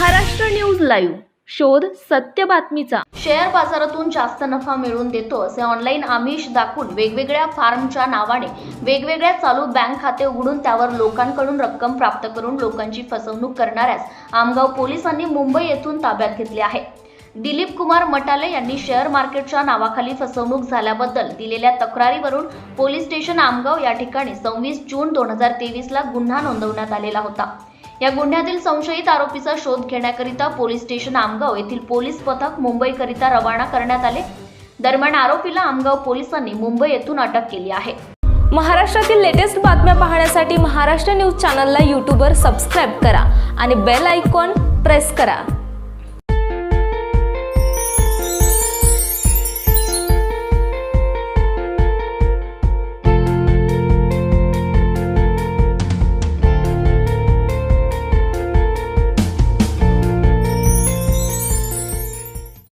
Maharashtra news live. शोध सत्य बातमीचा. शेअर बाजारातून जास्त नफा मिळवून देतो असे ऑनलाईन आमिष दाखवून वेगवेगळ्या फार्मच्या नावाने वेगवेगळ्या चालू बँक खाते उघडून त्यावर लोकांकडून रक्कम प्राप्त करून लोकांची फसवणूक करणाऱ्यास आमगाव पोलिसांनी मुंबई येथून ताब्यात घेतले आहे. दिलीप कुमार मटाले यांनी शेअर मार्केटच्या नावाखाली फसवणूक झाल्याबद्दल दिलेल्या तक्रारीवरून पोलीस स्टेशन आमगाव या ठिकाणी सव्वीस जून दोन हजार तेवीसला गुन्हा नोंदवण्यात आलेला होता. या गुन्ह्यातील संशयित आरोपीचा शोध घेण्याकरिता पोलीस स्टेशन आमगाव येथील पोलीस पथक मुंबईकरिता रवाना करण्यात आले. दरम्यान आरोपीला आमगाव पोलिसांनी मुंबई येथून अटक केली आहे. महाराष्ट्रातील लेटेस्ट बातम्या पाहण्यासाठी महाराष्ट्र न्यूज चॅनलला यूट्यूबवर सबस्क्राईब करा आणि बेल आयकॉन प्रेस करा.